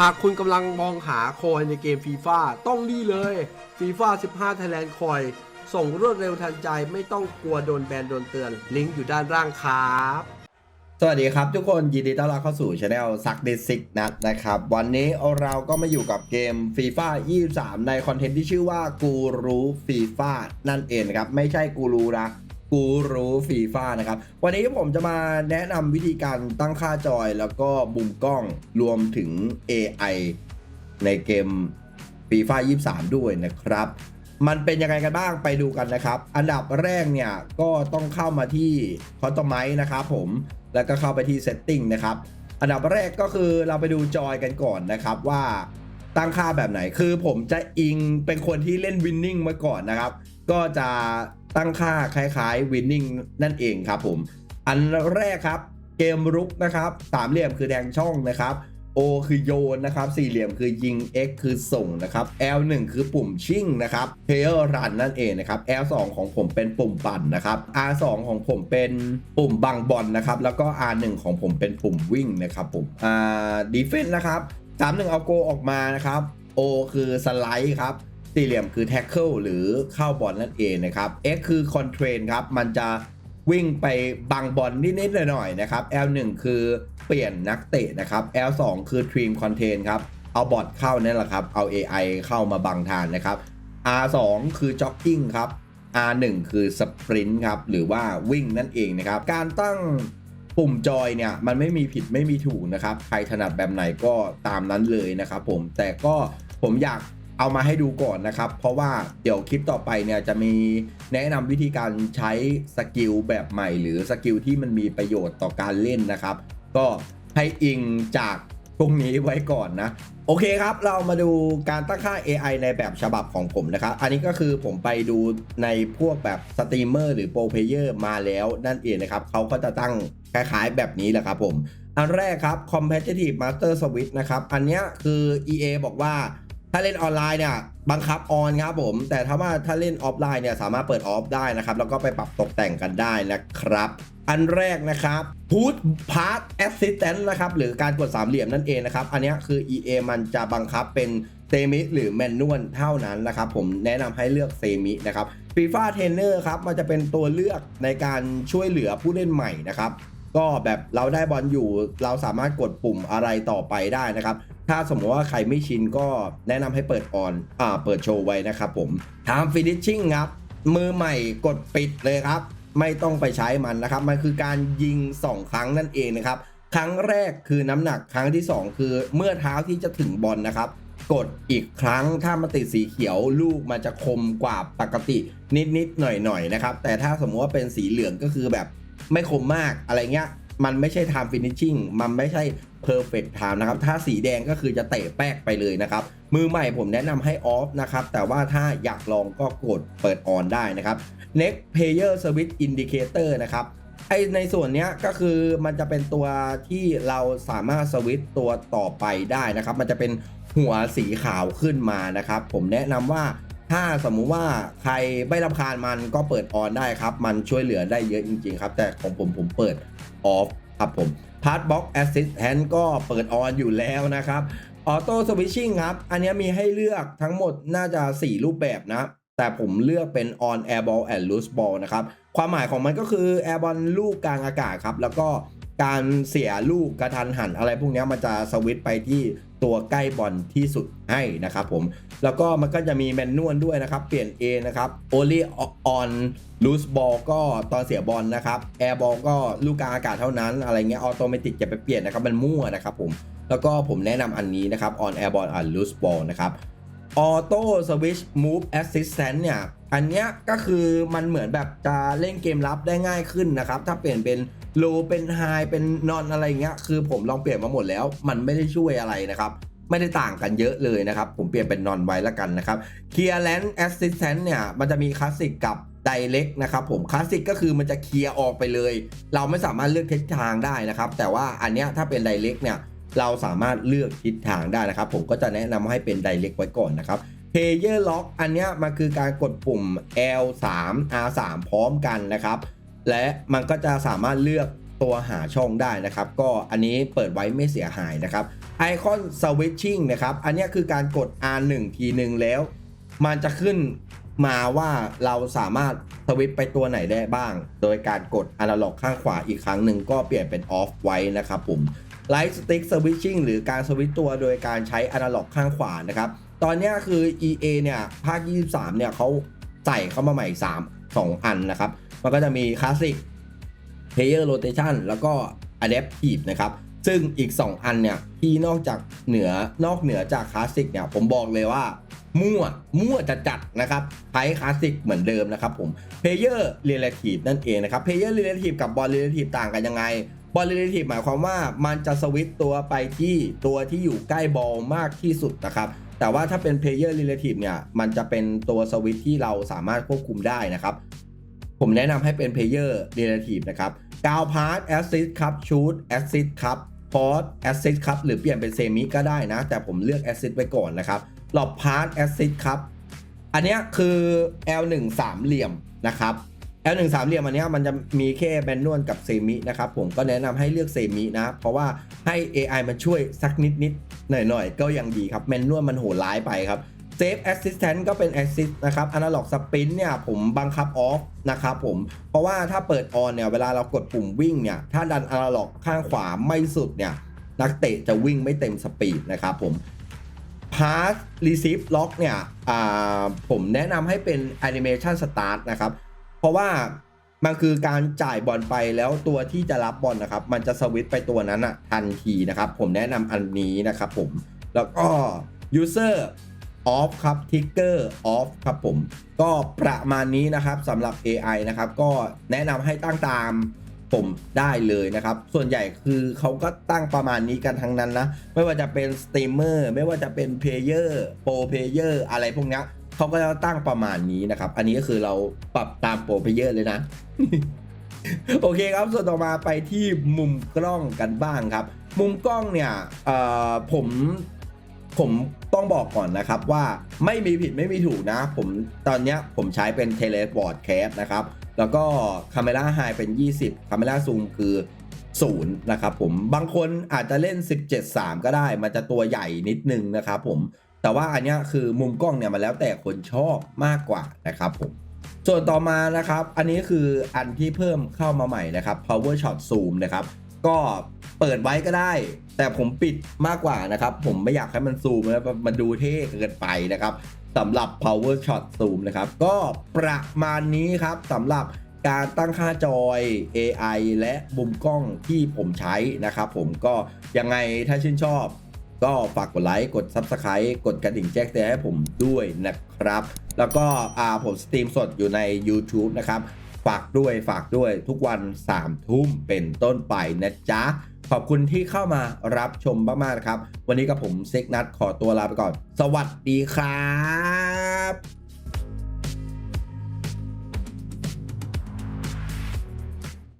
หากคุณกำลังมองหาคอยในเกมฟีฟ่าต้องนี่เลยฟีฟ่า15 Thailand คอย ส่งรวดเร็วทันใจไม่ต้องกลัวโดนแบนโดนเตือน ลิงก์อยู่ด้านล่างครับ สวัสดีครับทุกคนยินดีต้อนรับเข้าสู่ช anel ซักเดซิกนัดนะครับ วันนี้เราก็มาอยู่กับเกม FIFA 23 ในคอนเทนต์ที่ชื่อว่ากูรู้ฟีฟ่านั่นเองครับ ไม่ใช่กูรู้นะ กูรู้ฟีฟ่านะครับ วันนี้ผมจะมาแนะนำวิธีการตั้งค่าจอย แล้วก็มุมกล้องรวมถึง AI ในเกม FIFA 23 ด้วยนะครับ มันเป็นยังไงกันบ้างไปดูกันนะครับ อันดับแรกเนี่ย ก็ต้องเข้ามาที่ c u s t o m i z e นะครับผมแล้วก็เข้าไปที่ Setting นะครับ อันดับแรกก็คือเราไปดูจอยกันก่อนนะครับว่าตั้งค่าแบบไหน คือผมจะอิงเป็นคนที่เล่น Winning มาก่อนนะครับ ก็จะ ตั้งค่าคล้ายๆ Winning นั่นเองครับผม อันแรกครับเกมรุกนะครับสามเหลี่ยมคือแดงช่องนะครับ O คือโยนนะครับ สี่เหลี่ยมคือยิง X คือส่งนะครับ L1 คือปุ่มชิ่งนะครับ Player Run นั่นเองนะครับ L2 ของผมเป็นปุ่มปั่นนะครับ R2 ของผมเป็นปุ่มบังบอลนะครับ แล้วก็ R1 ของผมเป็นปุ่มวิ่งนะครับผมอ่า Defense นะครับ 31 เอาโกออกมานะครับ O คือสไลด์ครับ สี่เหลี่ยมคือ Tackle หรือเข้าบอลนั่นเองนะครับ X คือ Constrain ครับ มันจะวิ่งไปบังบอลนิดๆหน่อยๆนะครับ L1 คือเปลี่ยนนักเตะนะครับ L2 คือ Trim Contain ครับ เอาบอทเข้านั่นแหละครับ เอา AI เข้ามาบังทานนะครับ R2 คือ Jogging ครับ R1 คือ Sprint ครับ หรือว่าวิ่งนั่นเองนะครับ การตั้งปุ่มจอยเนี่ยมันไม่มีผิดไม่มีถูกนะครับ ใครถนัดแบบไหนก็ตามนั้นเลยนะครับผมแต่ก็ผมอยาก เอามาให้ดูก่อนนะครับ เพราะว่าเดี๋ยวคลิปต่อไปเนี่ยจะมีแนะนำวิธีการใช้สกิลแบบใหม่ หรือสกิลที่มันมีประโยชน์ต่อการเล่นนะครับ ก็ให้อิงจากพวกนี้ไว้ก่อนนะ โอเคครับ เรามาดูการตั้งค่า AI ในแบบฉบับของผมนะครับ อันนี้ก็คือผมไปดูในพวกแบบสตรีมเมอร์หรือโปรเพเยอร์มาแล้วนั่นเองนะครับเขาก็จะตั้งคล้ายๆแบบนี้แหละครับผม อันแรกครับ Competitive Master Switch นะครับ อันนี้คือ EA บอกว่า ถ้าเล่นออนไลน์เนี่ยบังคับออนครับผม แต่ถ้าว่าถ้าเล่นออฟไลน์เนี่ยสามารถเปิดออฟได้นะครับ แล้วก็ไปปรับตกแต่งกันได้นะครับ อันแรกนะครับ Put Part Assistant นะครับ หรือการกดสามเหลี่ยมนั่นเองนะครับ อันนี้คือ EA มันจะบังคับเป็นเซมิหรือแมนนวลเท่านั้นนะครับ ผมแนะนำให้เลือกเซมินะครับ FIFA Trainer ครับมันจะเป็นตัวเลือกในการช่วยเหลือผู้เล่นใหม่นะครับก็แบบเราได้บอลอยู่เราสามารถกดปุ่มอะไรต่อไปได้นะครับ ถ้าสมมติว่าใครไม่ชินก็แนะนำให้เปิดออนอ่าเปิดโชว์ไว้นะครับผม Time Finishing ครับ มือใหม่กดปิดเลยครับ ไม่ต้องไปใช้มันนะครับ มันคือการยิง 2 ครั้งนั่นเองนะครับ ครั้งแรกคือน้ำหนักครั้งที่ 2 คือเมื่อเท้าที่จะถึงบอลนะครับกดอีกครั้งถ้ามันติดสีเขียวลูกมันจะคมกว่าปกตินิดๆหน่อยๆนะครับ แต่ถ้าสมมติว่าเป็นสีเหลืองก็คือแบบไม่คมมากอะไรเงี้ย มันไม่ใช่ time finishing มันไม่ใช่ perfect time นะครับ ถ้าสีแดงก็คือจะเตะแป๊กไปเลยนะครับ มือใหม่ผมแนะนำให้ off นะครับ แต่ว่าถ้าอยากลองก็กดเปิด on ได้นะครับ next player service indicator นะครับไอในส่วนนี้ก็คือมันจะเป็นตัวที่เราสามารถสวิตตัวต่อไปได้นะครับ มันจะเป็นหัวสีขาวขึ้นมานะครับ ผมแนะนำว่าถ้าสมมุติว่าใครไม่รำคาญมันก็เปิดออนได้ครับ มันช่วยเหลือได้เยอะจริง ๆ ครับ แต่ของผมผมเปิด ออฟครับผม Part Box Assistant ก็เปิดออนอยู่แล้วนะครับ Auto Switching ครับ อันนี้มีให้เลือกทั้งหมดน่าจะ 4 รูปแบบนะ แต่ผมเลือกเป็น on air ball and loose ball นะครับ ความหมายของมันก็คือ air ball ลูกกลางอากาศครับ แล้วก็ การเสียลูกกระทันหันอะไรพวกนี้มันจะสวิตไปที่ตัวใกล้บอลที่สุดให้นะครับผม แล้วก็มันก็จะมีแมนนวลด้วยนะครับ เปลี่ยน A นะครับ only on loose ball ก็ตอนเสียบอลนะครับ air ball ก็ลูกกลางอากาศเท่านั้นอะไรเงี้ยออโตเมติกจะไปเปลี่ยนนะครับมันมั่วนะครับผม แล้วก็ผมแนะนำอันนี้นะครับ on air ball and loose ball นะครับ auto switch move assistant เนี่ย อันเนี้ยก็คือมันเหมือนแบบจะเล่นเกมรับได้ง่ายขึ้นนะครับ ถ้าเปลี่ยนเป็น low เป็น high เป็น non อะไรเงี้ย คือผมลองเปลี่ยนมาหมดแล้ว มันไม่ได้ช่วยอะไรนะครับ ไม่ได้ต่างกันเยอะเลยนะครับ ผมเปลี่ยนเป็น non ไว้ล้วกันนะครับ clearance assistant เนี่ย มันจะมีคลาสสิกกับ direct นะครับผมคลาสสิกก็คือมันจะเคลียร์ออกไปเลย เราไม่สามารถเลือกทิศทางได้นะครับ แต่ว่าอันเนี้ยถ้าเป็น direct เนี่ยเราสามารถเลือกทิศทางได้นะครับ ผมก็จะแนะนำให้เป็น direct ไว้ก่อนนะครับ Player Lock อันเนี้ยมันคือการกดปุ่ม L3 R3 พร้อมกันนะครับ และมันก็จะสามารถเลือกตัวหาช่องได้นะครับ ก็อันนี้เปิดไว้ไม่เสียหายนะครับไอคอนสวิตชิ่งนะครับ อันเนี้ยคือการกด R1 ทีหนึ่งแล้ว มันจะขึ้นมาว่าเราสามารถสวิตไปตัวไหนได้บ้าง โดยการกดอนาล็อกข้างขวาอีกครั้งหนึ่งก็เปลี่ยนเป็นออฟไว้นะครับผมไลท์สติ๊กสวิตชิ่งหรือการสวิตตัวโดยการใช้อนาล็อกข้างขวานะครับ ตอนนี้คือ EA เนี่ยภาค 23 เนี่ยเขาใส่เข้ามาใหม่ 3 2 อันนะครับ มันก็จะมีคลาสสิก Player Rotation แล้วก็ Adaptive นะครับ ซึ่งอีก 2 อันเนี่ยที่นอกจากเหนือนอกเหนือจากคลาสสิกเนี่ยผมบอกเลยว่ามั่ว มั่วจะจัดนะครับใช้คลาสสิกเหมือนเดิมนะครับผม Player Relative นั่นเองนะครับ Player Relative กับ Ball Relative ต่างกันยังไงบอลเรลทีฟหมายความว่ามันจะสวิตตัวไปที่ตัวที่อยู่ใกล้บอลมากที่สุดนะครับ แต่ว่าถ้าเป็น Player Relative เนี่ย มันจะเป็นตัวสวิตที่เราสามารถควบคุมได้นะครับ ผมแนะนำให้เป็น Player Relative นะครับกาวพาร์ตแอสซิสครับชูดแอสซิสครับพอสแอสซิสครับหรือเปลี่ยนเป็นเซมิก็ได้นะ แต่ผมเลือกแอสซิสไว้ก่อนนะครับหลบพาร์ตแอสซิสครับ อันนี้คือ L1 สามเหลี่ยมนะครับ L1 สามเหลี่ยมอันนี้มันจะมีแค่แมนนวลกับเซมินะครับผมก็แนะนำให้เลือกเซมินะ เพราะว่าให้ AI มันช่วยสักนิดนิดหน่อยหน่อยก็ยังดีครับแมนนวลมันโหดร้ายไปครับ Safe Assistant ก็เป็น Assist นะครับ Analog Sprint เนี่ยผมบังคับออฟนะครับผม เพราะว่าถ้าเปิดออนเนี่ยเวลาเรากดปุ่มวิ่งเนี่ยถ้าดัน Analog ข้างขวาไม่สุดเนี่ยนักเตะจะวิ่งไม่เต็มสปีดนะครับผม Pass Receive Lock เนี่ยผมแนะนำให้เป็น Animation Start นะครับ เพราะว่ามันคือการจ่ายบอลไปแล้วตัวที่จะรับบอลนะครับ มันจะสวิตไปตัวนั้นอะทันทีนะครับ ผมแนะนำอันนี้นะครับผมแล้วก็ user off ครับ trigger off ครับผม ก็ประมาณนี้นะครับสำหรับ AI นะครับ ก็แนะนำให้ตั้งตามผมได้เลยนะครับ ส่วนใหญ่คือเขาก็ตั้งประมาณนี้กันทั้งนั้นนะ ไม่ว่าจะเป็นสตรีมเมอร์ไม่ว่าจะเป็นเพลเยอร์โปรเพลเยอร์อะไรพวกนี้ เขาก็จะตั้งประมาณนี้นะครับ อันนี้ก็คือเราปรับตามโปรเพเยอร์เลยนะ โอเคครับ ส่วนต่อมาไปที่มุมกล้องกันบ้างครับ มุมกล้องเนี่ยผมผมต้องบอกก่อนนะครับว่าไม่มีผิดไม่มีถูกนะ ผมตอนเนี้ยผมใช้เป็นเทเลพอร์ตแคสนะครับ แล้วก็คาเม r ่าไฮเป็น 20คาเม r ่าซูมคือ0นะครับผมบางคนอาจจะเล่น 17.3 ก็ได้ มันจะตัวใหญ่นิดนึงนะครับผม แต่ว่าอันเนี้ยคือมุมกล้องเนี่ยมันแล้วแต่คนชอบมากกว่านะครับผมส่วนต่อมานะครับ อันนี้คืออันที่เพิ่มเข้ามาใหม่นะครับ power shot zoom นะครับ ก็เปิดไว้ก็ได้ แต่ผมปิดมากกว่านะครับ ผมไม่อยากให้มันซูมแล้วมันดูเท่เกินไปนะครับสำหรับ power shot zoom นะครับ ก็ประมาณนี้ครับสำหรับการตั้งค่าจอย AI และมุมกล้องที่ผมใช้นะครับ ผมก็ยังไงถ้าชื่นชอบ ก็ฝากกดไลค์กด Subscribe กดกระดิ่งแจ้งเตือนให้ผมด้วยนะครับ แล้วก็อ่าผมสตรีมสดอยู่ใน YouTube นะครับ ฝากด้วยฝากด้วยทุกวัน3ทุ่มเป็นต้นไปนะจ๊ะ ขอบคุณที่เข้ามารับชมมากๆนะครับ วันนี้กับผมเซ็กนัทขอตัวลาไปก่อน สวัสดีครับ